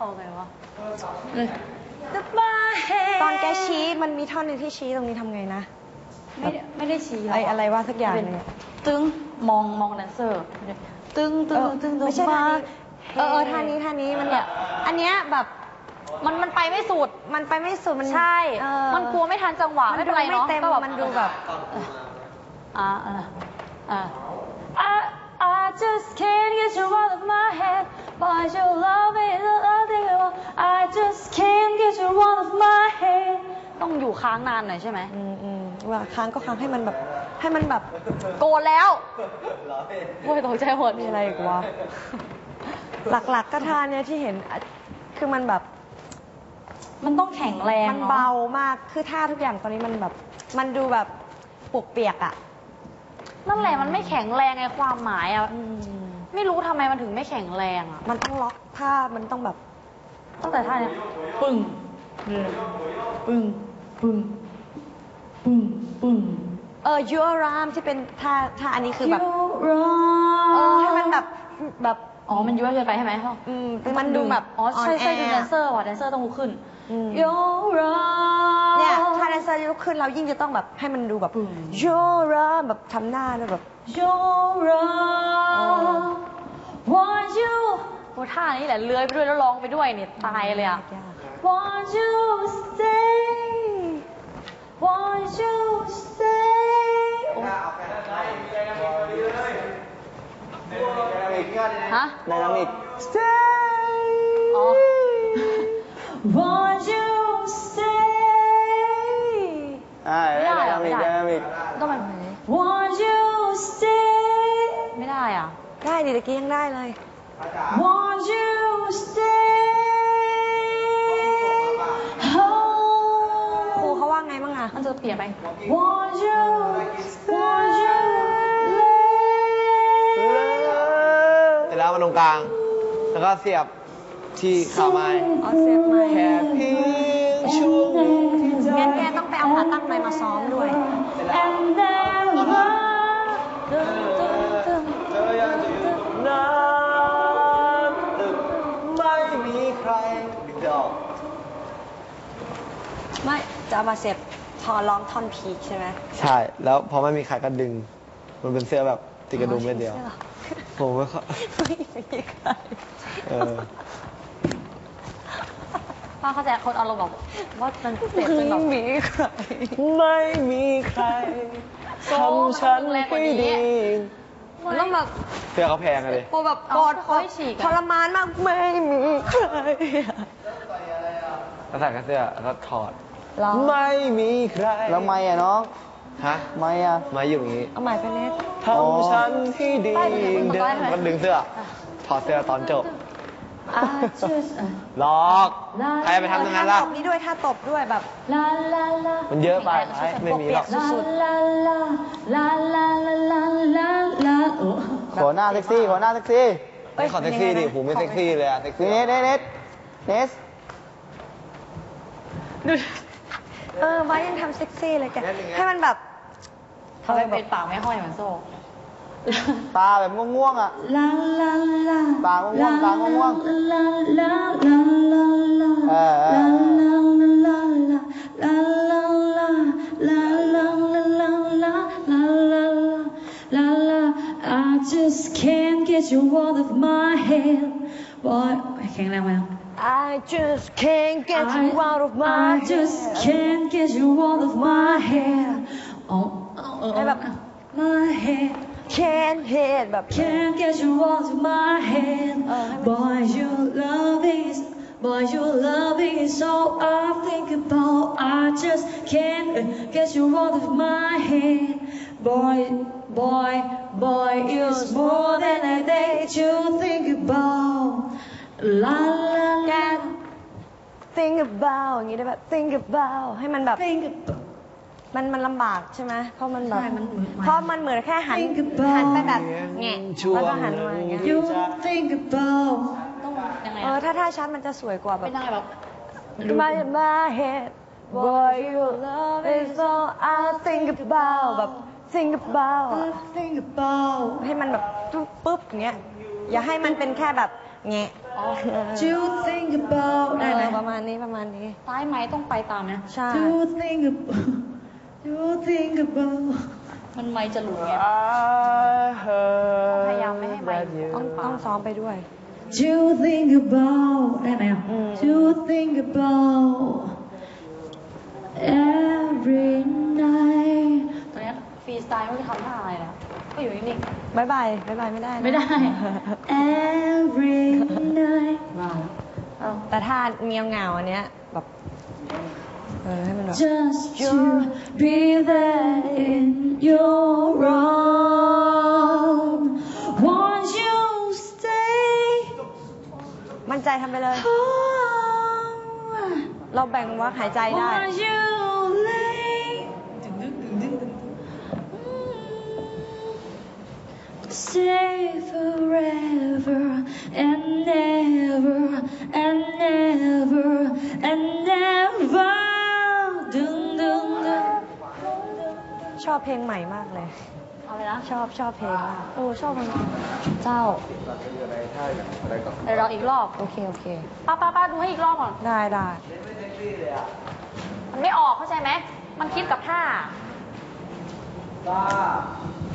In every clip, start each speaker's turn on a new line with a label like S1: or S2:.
S1: เขาไงวะ
S2: ตอนแกชี้มันมีท่อนหนึงที่ชี้ตรงนี้ทำไงนะ
S1: ไม่ได้ไม่ได้ชี้
S2: ไออะไรว่าสักอย่างหนึงอะ
S1: ตึงมองมองแดนเซอร์ตึงตึ
S2: เองอ
S1: ตึงตึง
S2: ไม่ใช่ท่านี้เออเออ
S1: เฮ้
S2: ท่านี้ท่านี้มันแบบอันเนี้ยแบบ
S1: มันมันไปไม่สุด
S2: มันไปไม่สุด มัน
S1: ใช่
S2: เออ
S1: มันกลัวไม่ทันจังหวะ
S2: มัน
S1: ไม่เป็นไรเนาะ
S2: ดูไม่เต็ม
S1: ก็แบบ
S2: มันดูแบบ
S1: อ่าอ่าอ่า I I just can't get you out of my head but you love me the other way I just can't get you out of my head ต้องอยู่ค้างนานหน่อยใช่ไหม
S2: อืมอืมว่าค้างก็ค้างให้มันแบบ ให้มันแบบ
S1: โกรธแล้วโอ้ยตกใจหมด
S2: มีอะไรอีกวะ หลักๆก็ท่าเนี้ยที่เห็นอะคือมันแบบ
S1: มันต้องแข็งแรง
S2: มัน
S1: อะ
S2: เบามาก คือท่าทุกอย่างตอนนี้มันแบบ มันดูแบบปวกเปียกอะ
S1: นั่นแหละมันไม่แข็งแรงไงความหมายอะ
S2: อืม
S1: ไม่รู้ทำไมมันถึงไม่แข็งแรงอะ
S2: มันต้องล็อกท่ามันต้องแบบ
S1: ตั้งแต่ท่าเนี้ยปึ้งปึ้งปึ้งปึ้งปึ้ง
S2: เออยูรามที่เป็นท่าท่าอันนี้คือแบบ
S1: You
S2: เออ
S1: run
S2: ให้มันแบบแบบ
S1: อ๋อมันย้วยเกินไปใช่ไหม
S2: อืมมันดูแบบ
S1: อ๋อใช่ใช่
S2: on
S1: ดู
S2: air
S1: แดนเซอร์ว่ะแดนเซอร์ต้องลุกขึ้น
S2: อืม
S1: You run
S2: เนี่ยถ้าแดนเซอร์ลุกขึ้นเรายิ่งจะต้องแบบให้มันดูแบบ
S1: อืม
S2: ยูรามแบบทำหน้าแล้วแบบ
S1: You run Want you โอ้ท่านี้แหละเลื้อยไปด้วยแล้วร้องไปด้วยเนี่ยตายเลยอะ
S2: ยาก
S1: Want you stay Want you stay โอ้ฮะ
S3: ไดนามิก
S1: อ๋อ Want ด้
S3: ดิ
S1: ตะ
S2: กี้ยังได้เลย
S1: Want you stay
S2: ครู
S1: home
S2: เขาว่าไงบ้างอะ
S1: มันจะเปลี่ยนไป Want you Want you
S3: เสร็จแล้วมาตรงกลาง แล้วก็เสียบที่ขาไม้
S2: อ๋อเสียบไม้
S3: แเอา
S2: มา
S3: เสี
S2: ยบพอร้องท่อนพีคใช่ไหม
S3: ใช่ แล้วพอไม่มีใครก็ดึง มันเป็นเสื้อแบบติดกระดุมเม็ดเดียว
S2: ใช่หรอ
S3: ผมไม่ค่อย
S2: ไม่มีใคร
S3: เออ
S1: ป้าเข้าใจคนอารมณ์แบบว่ามันเจ็บจนแบบ
S2: ไม่มีใคร
S3: ไม่มีใครทำฉันให้ดี
S2: มันต้องแบบ
S3: เสื้อเขาแพงอะเลย
S2: โปแบบกอด
S1: เอาให้ฉีกอะ
S2: ทรมานมากไม่มีใครอะ
S3: แล้วใส่กับเสื้อแล้วก็ถอด
S2: ร้อง
S3: ไม่มีใคร
S4: แล้วไม่อะน้อง
S3: ฮะ
S4: ไม่อะ
S3: มาอยู่อย่างนี้
S2: เอาใหม่ไปเน็ต
S3: ทำฉันให้ดี
S1: ได้ดึง
S3: เดิ
S1: ได้
S3: น
S1: ไหม
S3: ก็ดึงเสื้อถอดเสื้อตอนจบ
S1: I just
S3: หลอกใครไปทำตรงนั้นล่ะ
S2: ท่าตบนี้ด้วยท่าตบด้วยแบบ
S1: ลาลาลา
S3: มันเยอะไปไอ้ไม่มีหรอก
S1: ลาลาลาลาลาลาลาลาลาโอ้
S4: ขอหน้าเซ็กซี่ขอหน้าเซ็กซี่
S3: ไม่ขอเซ็กซี่ดิผมไม่เซ็กซี่เลยอะเซ็กซี่
S4: นี่เนสเนสเนส
S2: เออมายังทำเซ็กซี่เลยแก ให้มันแบบ
S1: ทำไมเป็นปากไม่ห้อยเหมือนโซ่
S4: ตาแบบง่วงๆอะ
S1: ลาลาลา
S4: ตาง่วงๆตาง่วง
S1: ลาลาลาลาลา
S4: เออเออ
S1: ลาลาลาลาลาลาลาลาลาลาลาลาลาลาลา I just can't get you out of my head boy แข็งแรงไหม
S2: I just can't get you out of my
S1: I just can't get you out of my head oh
S2: ให้แบบ
S1: my head
S2: can't hit แบบ
S1: Can't get you out of my head. Boy, your love is, boy, your love is all I think about. I just can't get you out of my head. Boy, boy, boy, it's more than a day to think about. La la la.
S2: think about อย่างงี้ได้แบบ think about ให้มันแบบ
S1: Think about.
S2: มันมันลำบาก ใช่ไหมเพราะมันแบบ
S1: ใช่มันเหมือน
S2: เพราะมันเหมือนแค่หัน
S1: Think about
S2: หันไปแบบแงะแล้วก็หันมาอย่างเงี้ย
S1: You think about. ต้องยังไง
S2: เออ ถ้าท่าชัดมันจะสวยกว่าแบ
S1: เป็
S2: บ
S1: นยังไงแบบ
S2: My my head boy your love is all I think about แบบ think about อะ
S1: think about
S2: ให้มันแบบปุ๊บปุ๊บอย่างเงี้ย อย่าให้มันเป็นแค่แบบ แงะ
S1: อ๋อ Do think about
S2: เอ
S1: ได้ไหม
S2: อประมาณนี้ประมาณนี้
S1: ซ้ายไหมต้องไปตามนะ
S2: ใช่
S1: Do think about Do think about มันไม่จะหลุดไง
S2: พยายามไม่ให้ไม่ต้องต้องซ้อมไปด้วย
S1: Do think about ได้ไหมอะ
S2: อืม
S1: Do think about every night ตอนนี้ฟรีสไตล์ไม่รู้จะทำท่าอะไรแล้วก็อยู่นิ่ง
S2: บายบายบายบายไม่ได้
S1: ๆ
S2: นะ
S1: ไม่ได้ every night ว้าวเอา
S2: แต่ถ้าเงียวเหงาอันเนี้ยแบบเออให้มันแบบ
S1: Just to be there in your arms. Won't you stay?
S2: มั่นใจทำไปเลย
S1: Oh,
S2: เราแบ่งวักหายใจได้
S1: won't you Stay forever and never and never and never. Dun, dun, dun.
S2: ชอบเพลงใหม่มากเลย
S1: เอาเลยนะ
S2: ชอบชอบเพลงมาก
S1: เออชอบมันเจ้าเดี๋ยวเราอีกรอบ
S2: โอเค โอเค
S1: ป้าป้าป้าดูให้อีกรอบก่อน
S2: ได้ได้
S1: มันไม่ออกเข้าใจไหม มันคิดกับท่าไม่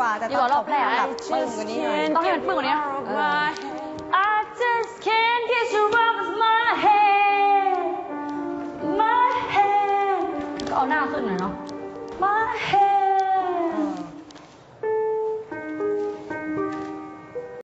S2: ว่าดีกว่า แต่
S1: ดี
S2: ต้
S1: ก
S2: อง
S1: ว่ารอบแรก
S2: แบบปึ้งกว่านี้หน่อย
S1: ต้องให้มันปึ้งกว่านี้
S2: เออ
S1: I just can't get you out of my head my head ก็เอาหน้าขึ้นหน่อยเนาะ my head